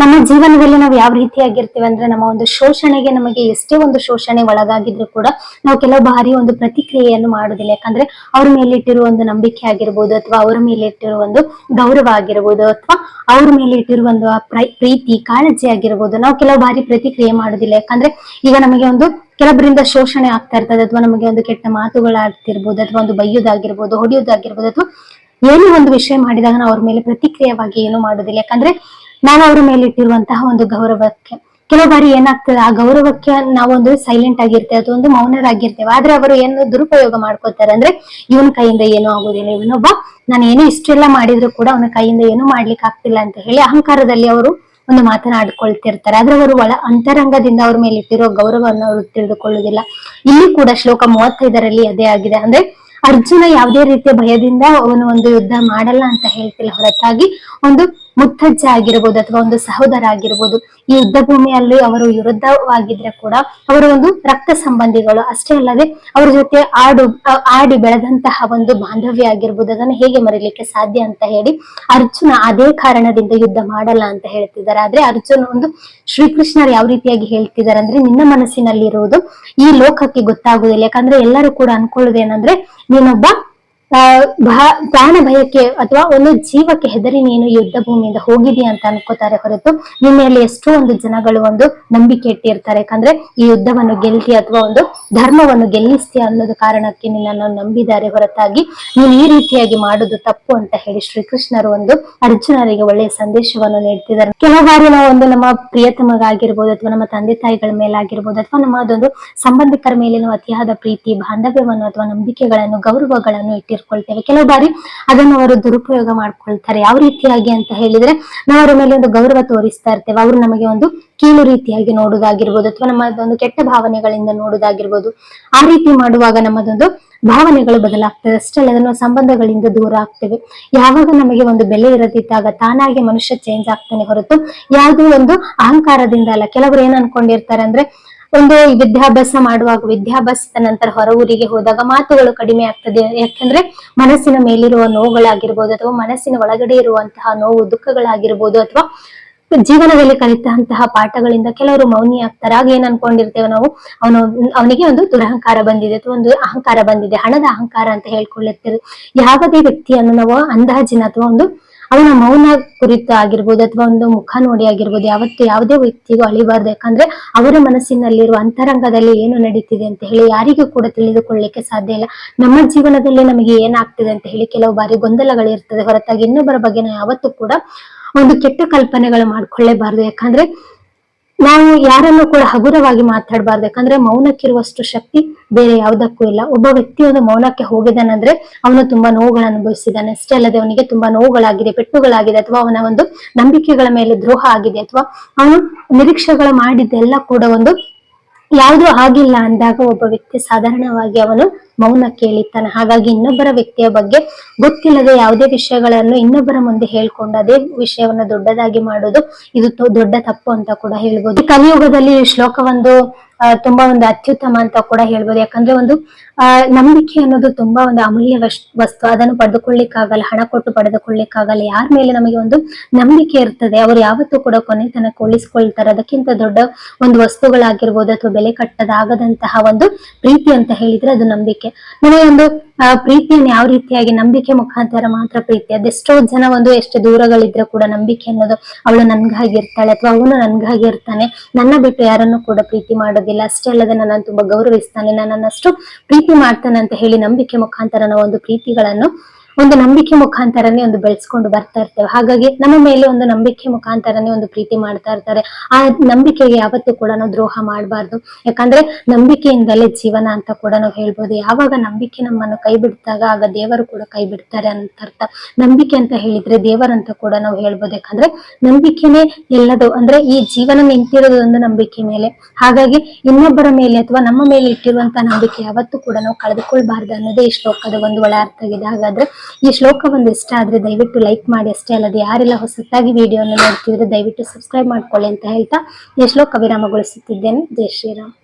ನಮ್ಮ ಜೀವನದಲ್ಲಿ ನಾವು ಯಾವ ರೀತಿಯಾಗಿರ್ತೀವಿ ಅಂದ್ರೆ ನಮ್ಮ ಒಂದು ಶೋಷಣೆಗೆ ನಮಗೆ ಎಷ್ಟೇ ಒಂದು ಶೋಷಣೆ ಒಳಗಾಗಿದ್ರು ಕೂಡ ನಾವು ಕೆಲವು ಬಾರಿ ಒಂದು ಪ್ರತಿಕ್ರಿಯೆಯನ್ನು ಮಾಡುದಿಲ್ಲ ಯಾಕಂದ್ರೆ ಅವ್ರ ಮೇಲೆ ಇಟ್ಟಿರುವ ಒಂದು ನಂಬಿಕೆ ಆಗಿರ್ಬೋದು ಅಥವಾ ಅವರ ಮೇಲೆ ಇಟ್ಟಿರುವ ಒಂದು ಗೌರವ ಆಗಿರ್ಬೋದು ಅಥವಾ ಅವ್ರ ಮೇಲೆ ಇಟ್ಟಿರುವ ಒಂದು ಪ್ರೀತಿ, ಕಾಳಜಿ ಆಗಿರ್ಬೋದು. ನಾವು ಕೆಲವು ಬಾರಿ ಪ್ರತಿಕ್ರಿಯೆ ಮಾಡುದಿಲ್ಲ ಯಾಕಂದ್ರೆ ಈಗ ನಮಗೆ ಒಂದು ಕೆಲವರಿಂದ ಶೋಷಣೆ ಆಗ್ತಾ ಇರ್ತದೆ ಅಥವಾ ನಮಗೆ ಒಂದು ಕೆಟ್ಟ ಮಾತುಗಳಾಡ್ತಿರ್ಬೋದು ಅಥವಾ ಒಂದು ಬೈಯೋದಾಗಿರ್ಬೋದು, ಹೊಡೆಯೋದಾಗಿರ್ಬೋದು ಅಥವಾ ಏನೋ ಒಂದು ವಿಷಯ ಮಾಡಿದಾಗ ನಾವು ಅವ್ರ ಮೇಲೆ ಪ್ರತಿಕ್ರಿಯವಾಗಿ ಏನು ಮಾಡುದಿಲ್ಲ ಯಾಕಂದ್ರೆ ನಾವು ಅವರ ಮೇಲೆ ಇಟ್ಟಿರುವಂತಹ ಒಂದು ಗೌರವಕ್ಕೆ. ಕೆಲವು ಬಾರಿ ಏನಾಗ್ತದೆ, ಆ ಗೌರವಕ್ಕೆ ನಾವೊಂದು ಸೈಲೆಂಟ್ ಆಗಿರ್ತೇವೆ ಒಂದು ಮೌನರಾಗಿರ್ತೇವೆ. ಆದ್ರೆ ಅವರು ಏನು ದುರುಪಯೋಗ ಮಾಡ್ಕೋತಾರೆ ಅಂದ್ರೆ ಇವನ್ ಕೈಯಿಂದ ಏನೂ ಆಗುದಿಲ್ಲ. ಇವನೊಬ್ಬ, ನಾನು ಏನೇ ಇಷ್ಟೆಲ್ಲ ಮಾಡಿದ್ರು ಕೂಡ ಅವನ ಕೈಯಿಂದ ಏನೂ ಮಾಡ್ಲಿಕ್ಕೆ ಆಗ್ತಿಲ್ಲ ಅಂತ ಹೇಳಿ ಅಹಂಕಾರದಲ್ಲಿ ಅವರು ಒಂದು ಮಾತನಾಡ್ಕೊಳ್ತಿರ್ತಾರೆ ಆದ್ರೆ ಅವರು ಒಳ ಅಂತರಂಗದಿಂದ ಅವ್ರ ಮೇಲೆ ಇಟ್ಟಿರೋ ಗೌರವವನ್ನು ಅವರು ತಿಳಿದುಕೊಳ್ಳುವುದಿಲ್ಲ. ಇಲ್ಲಿ ಕೂಡ ಶ್ಲೋಕ ಮೂವತ್ತೈದರಲ್ಲಿ ಅದೇ ಆಗಿದೆ. ಅಂದ್ರೆ ಅರ್ಜುನ ಯಾವುದೇ ರೀತಿಯ ಭಯದಿಂದ ಅವನು ಒಂದು ಯುದ್ಧ ಮಾಡಲ್ಲ ಅಂತ ಹೇಳ್ತಿಲ್ಲ. ಹೊರತಾಗಿ ಒಂದು ಮುತ್ತಜ್ಜ ಆಗಿರ್ಬೋದು ಅಥವಾ ಒಂದು ಸಹೋದರ ಆಗಿರ್ಬೋದು, ಈ ಯುದ್ಧ ಭೂಮಿಯಲ್ಲಿ ಅವರು ವಿರುದ್ಧವಾಗಿದ್ರೆ ಕೂಡ ಅವರ ಒಂದು ರಕ್ತ ಸಂಬಂಧಿಗಳು. ಅಷ್ಟೇ ಅಲ್ಲದೆ ಅವರ ಜೊತೆ ಆಡು, ಆಡಿ ಬೆಳೆದಂತಹ ಒಂದು ಬಾಂಧವ್ಯ ಆಗಿರ್ಬೋದು, ಅದನ್ನು ಹೇಗೆ ಮರೀಲಿಕ್ಕೆ ಸಾಧ್ಯ ಅಂತ ಹೇಳಿ ಅರ್ಜುನ ಅದೇ ಕಾರಣದಿಂದ ಯುದ್ಧ ಮಾಡಲ್ಲ ಅಂತ ಹೇಳ್ತಿದ್ದಾರೆ. ಆದ್ರೆ ಅರ್ಜುನ ಒಂದು ಶ್ರೀಕೃಷ್ಣರು ಯಾವ ರೀತಿಯಾಗಿ ಹೇಳ್ತಿದ್ದಾರೆ ಅಂದ್ರೆ, ನಿನ್ನ ಮನಸ್ಸಿನಲ್ಲಿರುವುದು ಈ ಲೋಕಕ್ಕೆ ಗೊತ್ತಾಗುವುದಿಲ್ಲ. ಯಾಕಂದ್ರೆ ಎಲ್ಲರೂ ಕೂಡ ಅನ್ಕೊಳ್ಳೋದೇನಂದ್ರೆ ನೀನೊಬ್ಬ ಪ್ರಾಣ ಭಯಕ್ಕೆ ಅಥವಾ ಒಂದು ಜೀವಕ್ಕೆ ಹೆದರಿ ನೀನು ಯುದ್ಧ ಭೂಮಿಯಿಂದ ಹೋಗಿದೀಯ ಅಂತ ಅನ್ಕೋತಾರೆ ಹೊರತು ನಿನ್ನೆಯಲ್ಲಿ ಎಷ್ಟೋ ಒಂದು ಜನಗಳು ಒಂದು ನಂಬಿಕೆ ಇಟ್ಟಿರ್ತಾರೆ. ಯಾಕಂದ್ರೆ ಈ ಯುದ್ಧವನ್ನು ಗೆಲ್ತಿ ಅಥವಾ ಒಂದು ಧರ್ಮವನ್ನು ಗೆಲ್ಲಿಸ್ತೀಯ ಅನ್ನೋದು ಕಾರಣಕ್ಕೆ ನಿನ್ನನ್ನು ನಂಬಿದ್ದಾರೆ ಹೊರತಾಗಿ ನೀನು ಈ ರೀತಿಯಾಗಿ ಮಾಡುದು ತಪ್ಪು ಅಂತ ಹೇಳಿ ಶ್ರೀಕೃಷ್ಣರು ಒಂದು ಅರ್ಜುನರಿಗೆ ಒಳ್ಳೆಯ ಸಂದೇಶವನ್ನು ನೀಡ್ತಿದ್ದಾರೆ. ಕೆಲವು ಬಾರಿ ನಾವು ಒಂದು ನಮ್ಮ ಪ್ರಿಯತಮಗಾಗಿರ್ಬೋದು ಅಥವಾ ನಮ್ಮ ತಂದೆ ತಾಯಿಗಳ ಮೇಲಾಗಿರ್ಬೋದು ಅಥವಾ ನಮ್ಮ ಅದೊಂದು ಸಂಬಂಧಿಕರ ಮೇಲೆ ನಾವು ಅತಿಯಾದ ಪ್ರೀತಿ, ಬಾಂಧವ್ಯವನ್ನು ಅಥವಾ ನಂಬಿಕೆಗಳನ್ನು, ಗೌರವಗಳನ್ನು ಇಟ್ಟಿರ್ಕೊಳ್ತೇವೆ ಕೆಲವು ಬಾರಿ ಅದನ್ನು ಅವರು ದುರುಪಯೋಗ ಮಾಡ್ಕೊಳ್ತಾರೆ. ಯಾವ ರೀತಿಯಾಗಿ ಅಂತ ಹೇಳಿದ್ರೆ, ನಾವು ಅವರ ಮೇಲೆ ಒಂದು ಗೌರವ ತೋರಿಸ್ತಾ ಇರ್ತೇವೆ. ಅವರು ನಮಗೆ ಒಂದು ಕೀಳು ರೀತಿಯಾಗಿ ನೋಡುವುದಾಗಿರ್ಬೋದು ಅಥವಾ ನಮ್ಮದೊಂದು ಕೆಟ್ಟ ಭಾವನೆಗಳಿಂದ ನೋಡುವುದಾಗಿರ್ಬೋದು ಆ ರೀತಿ ಮಾಡುವಾಗ ನಮ್ಮದೊಂದು ಭಾವನೆಗಳು ಬದಲಾಗ್ತದೆ ಅಷ್ಟೇ ಅಲ್ಲದೆ ನಾವು ಸಂಬಂಧಗಳಿಂದ ದೂರ ಆಗ್ತೇವೆ. ಯಾವಾಗ ನಮಗೆ ಒಂದು ಬೆಲೆ ಇರದಿದ್ದಾಗ ತಾನಾಗಿ ಮನುಷ್ಯ ಚೇಂಜ್ ಆಗ್ತಾನೆ ಹೊರತು ಯಾವುದೋ ಒಂದು ಅಹಂಕಾರದಿಂದ ಅಲ್ಲ. ಕೆಲವರು ಏನ್ ಅನ್ಕೊಂಡಿರ್ತಾರೆ ಅಂದ್ರೆ ಒಂದು ವಿದ್ಯಾಭ್ಯಾಸ ಮಾಡುವಾಗ ವಿದ್ಯಾಭ್ಯಾಸದ ನಂತರ ಹೊರ ಊರಿಗೆ ಹೋದಾಗ ಮಾತುಗಳು ಕಡಿಮೆ ಆಗ್ತದೆ. ಯಾಕಂದ್ರೆ ಮನಸ್ಸಿನ ಮೇಲಿರುವ ನೋವುಗಳಾಗಿರ್ಬೋದು ಅಥವಾ ಮನಸ್ಸಿನ ಒಳಗಡೆ ಇರುವಂತಹ ನೋವು, ದುಃಖಗಳಾಗಿರ್ಬೋದು ಅಥವಾ ಜೀವನದಲ್ಲಿ ಕಲಿತಂತಹ ಪಾಠಗಳಿಂದ ಕೆಲವರು ಮೌನಿ ಆಗ್ತಾರೆ ಆಗ ಏನ್ ಅನ್ಕೊಂಡಿರ್ತೇವೆ ನಾವು? ಅವನು, ಅವನಿಗೆ ಒಂದು ದುರಹಂಕಾರ ಬಂದಿದೆ ಅಥವಾ ಒಂದು ಅಹಂಕಾರ ಬಂದಿದೆ. ಹಣದ ಅಹಂಕಾರ ಅಂತ ಹೇಳ್ಕೊಳ್ಳಿರ್ತೇವೆ ಯಾವುದೇ ವ್ಯಕ್ತಿಯನ್ನು ನಾವು ಅಂದಾಜಿನ ಅಥವಾ ಒಂದು ಅವನ ಮೌನ ಕುರಿತ ಆಗಿರ್ಬೋದು ಅಥವಾ ಒಂದು ಮುಖ ನೋಡಿ ಆಗಿರ್ಬೋದು, ಯಾವತ್ತು ಯಾವುದೇ ವ್ಯಕ್ತಿಗೂ ಅಳಿಬಾರ್ದು. ಯಾಕಂದ್ರೆ ಅವರ ಮನಸ್ಸಿನಲ್ಲಿರುವ ಅಂತರಂಗದಲ್ಲಿ ಏನು ನಡೀತಿದೆ ಅಂತ ಹೇಳಿ ಯಾರಿಗೂ ಕೂಡ ತಿಳಿದುಕೊಳ್ಳಿಕ್ಕೆ ಸಾಧ್ಯ ಇಲ್ಲ. ನಮ್ಮ ಜೀವನದಲ್ಲಿ ನಮಗೆ ಏನಾಗ್ತಿದೆ ಅಂತ ಹೇಳಿ ಕೆಲವು ಬಾರಿ ಗೊಂದಲಗಳಿರ್ತದೆ ಹೊರತಾಗಿ ಇನ್ನೊಬ್ಬರ ಬಗ್ಗೆ ನಾವು ಯಾವತ್ತೂ ಕೂಡ ಒಂದು ಕೆಟ್ಟ ಕಲ್ಪನೆಗಳು ಮಾಡ್ಕೊಳ್ಳೇಬಾರ್ದು. ಯಾಕಂದ್ರೆ ನಾವು ಯಾರನ್ನು ಕೂಡ ಹಗುರವಾಗಿ ಮಾತಾಡಬಾರ್ದು. ಯಾಕಂದ್ರೆ ಮೌನಕ್ಕಿರುವಷ್ಟು ಶಕ್ತಿ ಬೇರೆ ಯಾವುದಕ್ಕೂ ಇಲ್ಲ. ಒಬ್ಬ ವ್ಯಕ್ತಿ ಒಂದು ಮೌನಕ್ಕೆ ಹೋಗಿದ್ದಾನಂದ್ರೆ ಅವನು ತುಂಬಾ ನೋವುಗಳನ್ನು ಅನುಭವಿಸಿದ್ದಾನೆ. ಅಷ್ಟೇ ಅಲ್ಲದೆ ಅವನಿಗೆ ತುಂಬಾ ನೋವುಗಳಾಗಿದೆ, ಪೆಟ್ಟುಗಳಾಗಿದೆ, ಅಥವಾ ಅವನ ಒಂದು ನಂಬಿಕೆಗಳ ಮೇಲೆ ದ್ರೋಹ ಆಗಿದೆ, ಅಥವಾ ಅವನು ನಿರೀಕ್ಷೆಗಳು ಮಾಡಿದ್ದೆಲ್ಲ ಕೂಡ ಒಂದು ಯಾವುದು ಆಗಿಲ್ಲ ಅಂದಾಗ ಒಬ್ಬ ವ್ಯಕ್ತಿ ಸಾಧಾರಣವಾಗಿ ಅವನು ಮೌನ ಕೇಳಿತಾನೆ ಹಾಗಾಗಿ ಇನ್ನೊಬ್ಬರ ವ್ಯಕ್ತಿಯ ಬಗ್ಗೆ ಗೊತ್ತಿಲ್ಲದೆ ಯಾವುದೇ ವಿಷಯಗಳನ್ನು ಇನ್ನೊಬ್ಬರ ಮುಂದೆ ಹೇಳ್ಕೊಂಡು ಅದೇ ವಿಷಯವನ್ನ ದೊಡ್ಡದಾಗಿ ಮಾಡೋದು ಇದು ದೊಡ್ಡ ತಪ್ಪು ಅಂತ ಕೂಡ ಹೇಳ್ಬೋದು. ಕಲಿಯುಗದಲ್ಲಿ ಈ ಶ್ಲೋಕ ಒಂದು ತುಂಬಾ ಒಂದು ಅತ್ಯುತ್ತಮ ಅಂತ ಕೂಡ ಹೇಳ್ಬೋದು. ಯಾಕಂದ್ರೆ ಒಂದು ನಂಬಿಕೆ ಅನ್ನೋದು ತುಂಬಾ ಒಂದು ಅಮೂಲ್ಯ ವಸ್- ವಸ್ತು. ಅದನ್ನು ಪಡೆದುಕೊಳ್ಳಿಕ್ಕಾಗಲ್ಲ, ಹಣ ಕೊಟ್ಟು ಪಡೆದುಕೊಳ್ಳಿಕ್ಕಾಗಲ್ಲ. ಯಾರ ಮೇಲೆ ನಮಗೆ ಒಂದು ನಂಬಿಕೆ ಇರ್ತದೆ, ಅವ್ರು ಯಾವತ್ತೂ ಕೂಡ ಕೊನೆ ತನಕ ಉಳಿಸ್ಕೊಳ್ತಾರೆ. ಅದಕ್ಕಿಂತ ದೊಡ್ಡ ಒಂದು ವಸ್ತುಗಳಾಗಿರ್ಬೋದು ಅಥವಾ ಬೆಲೆ ಕಟ್ಟದಾಗದಂತಹ ಒಂದು ಪ್ರೀತಿ ಅಂತ ಹೇಳಿದ್ರೆ ಅದು ನಂಬಿಕೆ. ನಮಗೆ ಒಂದು ಆ, ಪ್ರೀತಿಯನ್ನು ಯಾವ ರೀತಿಯಾಗಿ ನಂಬಿಕೆ ಮುಖಾಂತರ ಮಾತ್ರ ಪ್ರೀತಿ ಅದೆಷ್ಟೋ ಜನ ಒಂದು ಎಷ್ಟು ದೂರಗಳಿದ್ರೆ ಕೂಡ ನಂಬಿಕೆ ಅನ್ನೋದು ಅವಳು ನನ್ಗಾಗಿರ್ತಾಳೆ ಅಥವಾ ಅವನು ನನ್ಗಾಗಿರ್ತಾನೆ ನನ್ನ ಬಿಟ್ಟು ಯಾರನ್ನು ಕೂಡ ಪ್ರೀತಿ ಮಾಡೋದಿಲ್ಲ. ಅಷ್ಟೇ ಅಲ್ಲದೆ ನನ್ನನ್ನು ತುಂಬಾ ಗೌರವಿಸ್ತಾನೆ. ನನ್ನನ್ನಷ್ಟು ಪ್ರೀತಿ ಮಾಡ್ತಾನೆ ಅಂತ ಹೇಳಿ ನಂಬಿಕೆ ಮುಖಾಂತರ ನಾವು ಒಂದು ಪ್ರೀತಿಗಳನ್ನು ಒಂದು ನಂಬಿಕೆ ಮುಖಾಂತರನೇ ಒಂದು ಬೆಳೆಸ್ಕೊಂಡು ಬರ್ತಾ ಇರ್ತೇವೆ. ಹಾಗಾಗಿ ನಮ್ಮ ಮೇಲೆ ಒಂದು ನಂಬಿಕೆ ಮುಖಾಂತರನೇ ಒಂದು ಪ್ರೀತಿ ಮಾಡ್ತಾ ಇರ್ತಾರೆ. ಆ ನಂಬಿಕೆಗೆ ಯಾವತ್ತೂ ಕೂಡ ನಾವು ದ್ರೋಹ ಮಾಡಬಾರ್ದು. ಯಾಕಂದ್ರೆ ನಂಬಿಕೆಯಿಂದಲೇ ಜೀವನ ಅಂತ ಕೂಡ ನಾವು ಹೇಳ್ಬೋದು. ಯಾವಾಗ ನಂಬಿಕೆ ನಮ್ಮನ್ನು ಕೈ ಬಿಡ್ತಾಗ ಆಗ ದೇವರು ಕೂಡ ಕೈ ಬಿಡ್ತಾರೆ ಅಂತ ಅರ್ಥ. ನಂಬಿಕೆ ಅಂತ ಹೇಳಿದ್ರೆ ದೇವರಂತ ಕೂಡ ನಾವು ಹೇಳ್ಬೋದು. ಯಾಕಂದ್ರೆ ನಂಬಿಕೆನೇ ಎಲ್ಲದು. ಅಂದ್ರೆ ಈ ಜೀವನ ನಿಂತಿರೋದು ಒಂದು ನಂಬಿಕೆ ಮೇಲೆ. ಹಾಗಾಗಿ ಇನ್ನೊಬ್ಬರ ಮೇಲೆ ಅಥವಾ ನಮ್ಮ ಮೇಲೆ ಇಟ್ಟಿರುವಂತಹ ನಂಬಿಕೆ ಯಾವತ್ತೂ ಕೂಡ ನಾವು ಕಳೆದುಕೊಳ್ಬಾರ್ದು ಅನ್ನೋದೇ ಈ ಶ್ಲೋಕದ ಒಂದು ಒಳ ಅರ್ಥ ಆಗಿದೆ ಹಾಗಾದ್ರೆ ಈ ಶ್ಲೋಕ ಒಂದು ಇಷ್ಟ ಆದ್ರೆ ದಯವಿಟ್ಟು ಲೈಕ್ ಮಾಡಿ ಅಷ್ಟೇ ಅಲ್ಲದೆ ಯಾರೆಲ್ಲ ಹೊಸತಾಗಿ ವಿಡಿಯೋನ ನೋಡ್ತಿದ್ರೆ ದಯವಿಟ್ಟು ಸಬ್ಸ್ಕ್ರೈಬ್ ಮಾಡ್ಕೊಳ್ಳಿ ಅಂತ ಹೇಳ್ತಾ ಈ ಶ್ಲೋಕ ವಿರಾಮಗೊಳಿಸುತ್ತಿದ್ದೇನೆ. ಜೈ ಶ್ರೀರಾಮ್.